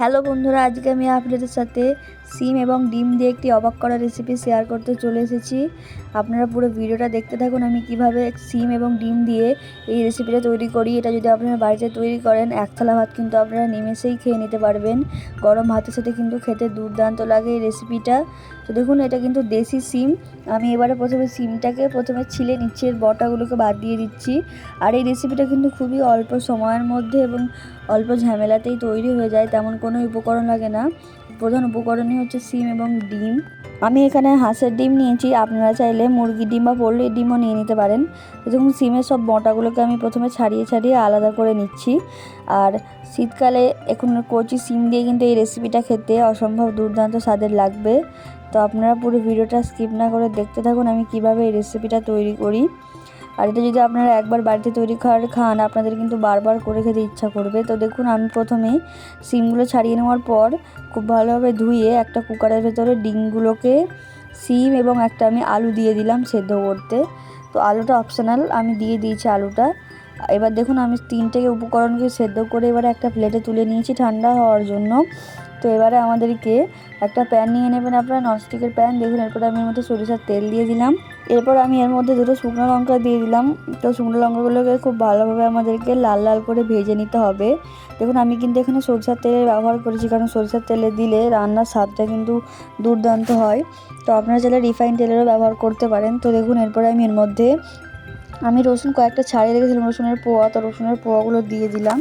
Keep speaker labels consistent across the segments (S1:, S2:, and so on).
S1: Hello বন্ধুরা আজকে আমি আপনাদের সাথে সিম এবং ডিম দিয়ে একটি অবাক করা রেসিপি শেয়ার করতে চলে এসেছি। আপনারা পুরো ভিডিওটা দেখতে থাকুন আমি কীভাবে সিম এবং ডিম দিয়ে এই রেসিপিটা তৈরি করি। এটা যদি আপনারা বাড়িতে তৈরি করেন, এক থালা ভাত কিন্তু আপনারা নিমেষেই খেয়ে নিতে পারবেন। গরম ভাতের সাথে কিন্তু খেতে দুর্দান্ত লাগে এই রেসিপিটা তো দেখুন, এটা কিন্তু দেশি সিম। আমি এবারে প্রথমে সিমটাকে প্রথমে ছিলে নিচ্ছি এর বটাগুলোকে বাদ দিয়ে দিচ্ছি। আর এই রেসিপিটা কিন্তু খুবই অল্প সময়ের মধ্যে এবং অল্প ঝামেলাতেই তৈরি হয়ে যায়, তেমন কোনো উপকরণ লাগে না। প্রধান উপকরণই হচ্ছে সিম এবং ডিম। আমি এখানে হাঁসের ডিম নিয়েছি, আপনারা চাইলে মুরগির ডিম বা পোলট্রির ডিমও নিয়ে নিতে পারেন। দেখুন, সিমের সব বটাগুলোকে আমি প্রথমে ছাড়িয়ে ছাড়িয়ে আলাদা করে নিচ্ছি। আর শীতকালে এখন কচি সিম দিয়ে কিন্তু এই রেসিপিটা খেতে অসম্ভব দুর্দান্ত স্বাদের লাগবে। তো আপনারা পুরো ভিডিওটা স্কিপ না করে দেখতে থাকুন আমি কীভাবে এই রেসিপিটা তৈরি করি। আর এটা যদি আপনারা একবার বাড়িতে তৈরি খাওয়ার খান, আপনাদের কিন্তু বারবার করে খেতে ইচ্ছা করবে। তো দেখুন, আমি প্রথমেই সিমগুলো ছাড়িয়ে নেওয়ার পর খুব ভালোভাবে ধুয়ে একটা কুকারের ভেতরে ডিমগুলোকে, সিম এবং একটা আমি আলু দিয়ে দিলাম সেদ্ধ করতে। তো আলুটা অপশনাল, আমি দিয়ে দিয়েছি আলুটা। এবার দেখুন, আমি তিনটে উপকরণকে সেদ্ধ করে এবারে একটা প্লেটে তুলে নিয়েছি ঠান্ডা হওয়ার জন্য। তো এবারে আমাদেরকে একটা প্যান নিয়ে নেবেন আপনারা, ননস্টিকের প্যান। দেখুন, এরপরে আমি মধ্যে সরিষার তেল দিয়ে দিলাম। এরপর আমি এর মধ্যে দুটো শুকনো লঙ্কা দিয়ে দিলাম। তো শুকনো লঙ্কাগুলোকে খুব ভালোভাবে আমাদেরকে লাল লাল করে ভেজে নিতে হবে। দেখুন, আমি কিন্তু এখানে সরিষার তেলের ব্যবহার করেছি, কারণ সরিষার তেলে দিলে রান্নার স্বাদটা কিন্তু দুর্দান্ত হয়। তো আপনারা চাইলে রিফাইন তেলেরও ব্যবহার করতে পারেন। তো দেখুন, এরপরে আমি এর মধ্যে আমি রসুন কয়েকটা ছাড়িয়ে রেখেছিলাম, রসুনের পোয়া। তো রসুনের পোয়াগুলো দিয়ে দিলাম।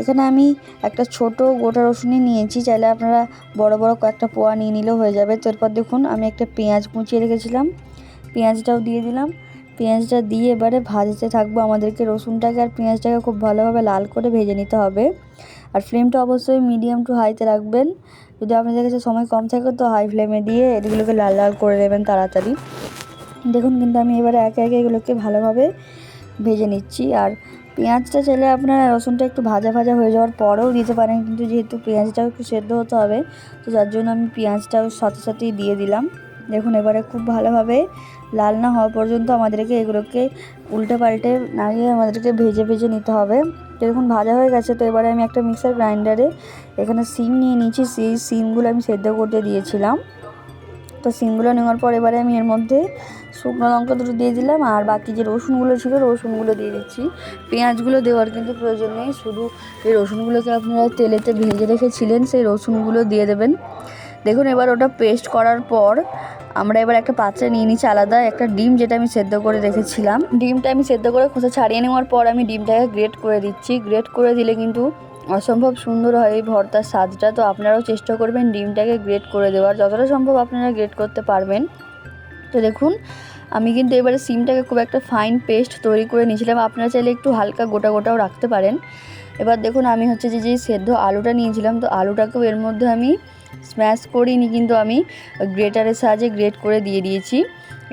S1: এখানে আমি একটা ছোট গোটা রসুনই নিয়েছি। চাইলে আপনারা বড় বড় কয়েকটা পোয়া নিয়ে নিলেও হয়ে যাবে। তো এরপর দেখুন, আমি একটা পেঁয়াজ কুচিয়ে রেখেছিলাম। পেঁয়াজটাও দিয়ে দিলাম। পেঁয়াজটা দিয়ে এবারে ভাজতে থাকব আমাদেরকে রসুনটাকে। আর পেঁয়াজটাকে খুব ভালোভাবে লাল করে ভেজে নিতে হবে। আর ফ্লেমটা অবশ্যই মিডিয়াম টু হাইতে রাখবেন। যদি আপনাদের কাছে সময় কম থাকে তো হাই ফ্লেমে দিয়ে এগুলোকে লাল লাল করে দেবেন তাড়াতাড়ি। দেখুন কিন্তু আমি এবারে একে একে এগুলোকে ভালোভাবে ভেজে নিচ্ছি। আর পেঁয়াজটা চাইলে আপনারা রসুনটা একটু ভাজা ভাজা হয়ে যাওয়ার পরেও দিতে পারেন। কিন্তু যেহেতু পেঁয়াজটাও একটু সেদ্ধ হতে হবে, তো যার জন্য আমি পেঁয়াজটাও সাথে সাথেই দিয়ে দিলাম। দেখুন, এবারে খুব ভালোভাবে লাল না হওয়া পর্যন্ত আমাদেরকে এগুলোকে উল্টে পাল্টে নাড়িয়ে আমাদেরকে ভেজে ভেজে নিতে হবে। দেখুন, ভাজা হয়ে গেছে। তো এবারে আমি একটা মিক্সার গ্রাইন্ডারে এখানে সিম নিয়ে নিয়েছি। সেই সিমগুলো আমি সেদ্ধ করতে দিয়েছিলাম। তো সিমগুলো নেওয়ার পর এবারে আমি এর মধ্যে শুকনো লঙ্কা দুটো দিয়ে দিলাম। আর বাকি যে রসুনগুলো ছিল, রসুনগুলো দিয়ে দিচ্ছি। পেঁয়াজগুলো দেওয়ার কিন্তু প্রয়োজন নেই। শুধু এই রসুনগুলোকে আপনারা তেলেতে ভেজে রেখেছিলেন, সেই রসুনগুলো দিয়ে দেবেন। দেখুন, এবার ওটা পেস্ট করার পর আমরা এবার একটা পাত্রে নিয়ে নিচ্ছি আলাদা একটা ডিম যেটা আমি সেদ্ধ করে রেখেছিলাম। ডিমটা আমি সেদ্ধ করে খোসা ছাড়িয়ে নেওয়ার পর আমি ডিমটাকে গ্রেট করে দিচ্ছি। গ্রেট করে দিলে কিন্তু অসম্ভব সুন্দর হয় এই ভর্তার স্বাদটা। তো আপনারাও চেষ্টা করবেন ডিমটাকে গ্রেট করে দেওয়ার। যতটা সম্ভব আপনারা গ্রেট করতে পারবেন। তো দেখুন আমি কিন্তু এবারে সিমটাকে খুব একটা ফাইন পেস্ট তৈরি করে নিয়েছিলাম। আপনারা চাইলে একটু হালকা গোটা গোটাও রাখতে পারেন। এবার দেখুন, আমি হচ্ছে যে যে সেদ্ধ আলুটা নিয়েছিলাম, তো আলুটাকেও এর মধ্যে আমি স্ম্যাশ করিনি, কিন্তু আমি গ্রেটারের সাহায্যে গ্রেট করে দিয়ে দিয়েছি।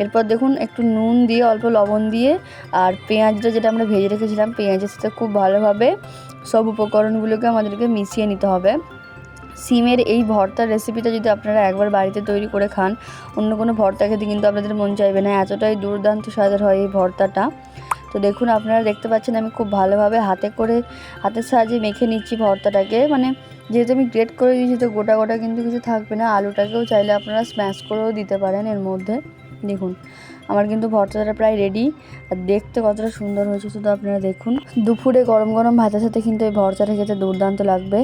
S1: এরপর দেখুন, একটু নুন দিয়ে, অল্প লবণ দিয়ে আর পেঁয়াজটা যেটা আমরা ভেজে রেখেছিলাম, পেঁয়াজের সাথে খুব ভালোভাবে সব উপকরণগুলোকে আমাদেরকে মিশিয়ে নিতে হবে। সিমের এই ভর্তার রেসিপিটা যদি আপনারা একবার বাড়িতে তৈরি করে খান, অন্য কোনো ভর্তা খেতে কিন্তু আপনাদের মন চাইবে না। এতটাই দুর্দান্ত স্বাদের হয় এই ভর্তাটা। তো দেখুন, আপনারা দেখতে পাচ্ছেন আমি খুব ভালোভাবে হাতে করে, হাতের সাহায্যে মেখে নিচ্ছি ভর্তাটাকে। মানে যেহেতু আমি গ্রেট করে দিয়েছি, তো গোটা গোটা কিন্তু কিছু থাকবে না। আলুটাকেও চাইলে আপনারা স্ম্যাশ করেও দিতে পারেন এর মধ্যে। দেখুন, আমার কিন্তু ভর্তাটা প্রায় রেডি আর দেখতে কতটা সুন্দর হয়েছে, শুধু আপনারা দেখুন। দুপুরে গরম গরম ভাতের সাথে কিন্তু এই ভর্তাটা খেতে দুর্দান্ত লাগবে।